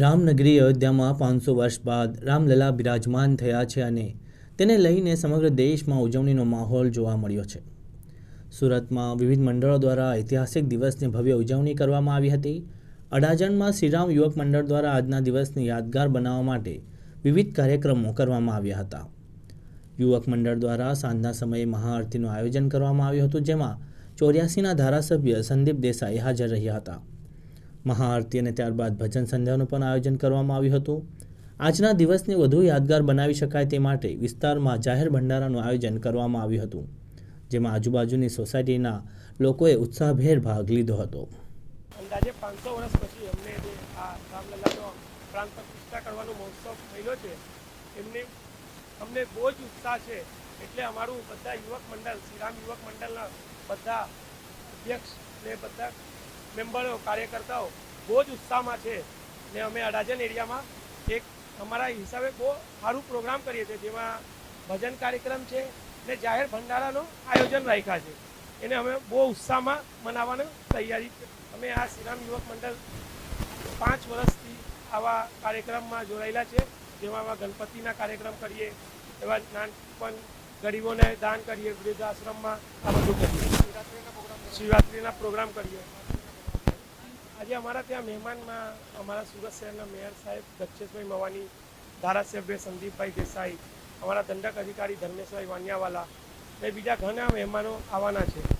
રામનગરી અયોધ્યામાં પાંચસો વર્ષ બાદ રામલલા બિરાજમાન થયા છે અને તેને લઈને સમગ્ર દેશમાં ઉજવણીનો માહોલ જોવા મળ્યો છે. સુરતમાં વિવિધ મંડળો દ્વારા ઐતિહાસિક દિવસની ભવ્ય ઉજવણી કરવામાં આવી હતી. અડાજણમાં શ્રીરામ યુવક મંડળ દ્વારા આજના દિવસને યાદગાર બનાવવા માટે વિવિધ કાર્યક્રમો કરવામાં આવ્યા હતા. યુવક મંડળ દ્વારા સાંજના સમયે મહાઆરતીનું આયોજન કરવામાં આવ્યું હતું, જેમાં ચોર્યાસીના ધારાસભ્ય સંદીપ દેસાઈ હાજર રહ્યા હતા. મહાઆરતી અને ત્યારબાદ ભજન સંધ્યાનું પણ આયોજન કરવામાં આવ્યું હતું. આજના દિવસને વધુ યાદગાર બનાવી શકાય તે માટે વિસ્તારમાં જાહેર ભંડારાનું આયોજન કરવામાં આવ્યું હતું, જેમાં આજુબાજુની સોસાયટીના લોકોએ ઉત્સાહભેર ભાગ લીધો હતો. અંદાજે પાંચસો વર્ષ પછી અમને જે આ રામલલ્લાનો પ્રાંત પ્રતિષ્ઠા કરવાનો મહોત્સવ થયેલો છે, એમને અમને બહુ જ ઉત્સાહ છે. એટલે અમારું બધા યુવક મંડળ, શ્રીરામ યુવક મંડળના બધા અધ્યક્ષ ને બધા મેમ્બરો, કાર્યકર્તાઓ બહુ જ ઉત્સાહમાં છે ને અમે અડાજન એરિયામાં એક અમારા હિસાબે બહુ સારું પ્રોગ્રામ કરીએ છીએ, જેમાં ભજન કાર્યક્રમ છે ને જાહેર ભંડારાનું આયોજન રાખ્યા છે. એને અમે બહુ ઉત્સાહમાં મનાવવાની તૈયારી અમે આ શ્રીરામ યુવક મંડળ પાંચ વર્ષથી આવા કાર્યક્રમમાં જોડાયેલા છે. જેમાં ગણપતિના કાર્યક્રમ કરીએ, એવા નાનપણ ગરીબોને દાન કરીએ, વૃદ્ધાશ્રમમાં આ બધું કરીએ. શિવરાત્રિના પ્રોગ્રામ કરીએ. આજે અમારા ત્યાં મહેમાનમાં અમારા સુરત શહેરના મેયર સાહેબ દક્ષેશભાઈ મવાની, ધારાસભ્ય સંદીપભાઈ દેસાઈ, અમારા દંડક અધિકારી ધર્મેશભાઈ વાનિયાવાલા ને બીજા ઘણા મહેમાનો આવવાના છે.